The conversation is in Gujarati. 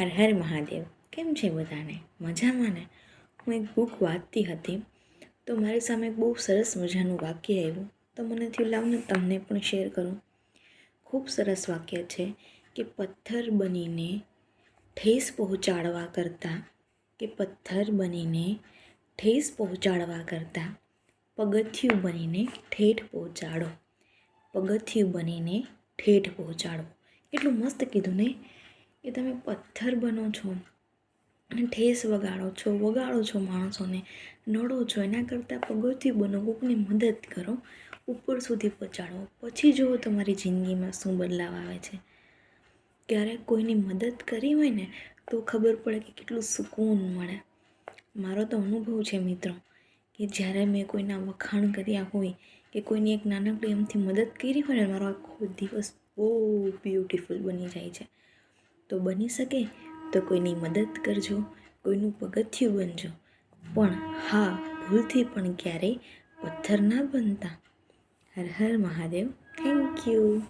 હર હર મહાદેવ. કેમ છે બધાને? મજામાં ને? હું એક બુક વાંચતી હતી. તો મારી સામે બહુ સરસ મજાનું વાક્ય આવ્યું. તો મને થયું લાવને તમને પણ શેર કરું. ખૂબ સરસ વાક્ય છે કે પથ્થર બનીને ઠેસ પહોંચાડવા કરતાં, કે પથ્થર બનીને ઠેસ પહોંચાડવા કરતાં, પગથિયું બનીને ઠેઠ પહોંચાડો. પગથિયું બનીને ઠેઠ પહોંચાડો. એટલું મસ્ત કીધું ને? કે તમે પથ્થર બનો છો અને ઠેસ વગાડો છો વગાડો છો માણસોને, નડો છો, એના કરતાં પગથિયું બનો, કોકને મદદ કરો, ઉપર સુધી પહોંચાડો. પછી જુઓ તમારી જિંદગીમાં શું બદલાવ આવે છે. ક્યારેક કોઈની મદદ કરી હોય ને, તો ખબર પડે કે કેટલું સુકૂન મળે. મારો તો અનુભવ છે મિત્રો, કે જ્યારે મેં કોઈના વખાણ કર્યા હોય, કે કોઈની એક નાનકડી એમથી મદદ કરી હોય ને, મારો આખો દિવસ બહુ બ્યુટિફુલ બની જાય છે. તો બની શકે? તો કોઈની મદદ કરજો, કોઈનું પગથિયું બનજો. પણ હા, ભૂલથી પણ ક્યારેય પથ્થર ના બનતા. હર હર મહાદેવ. Thank you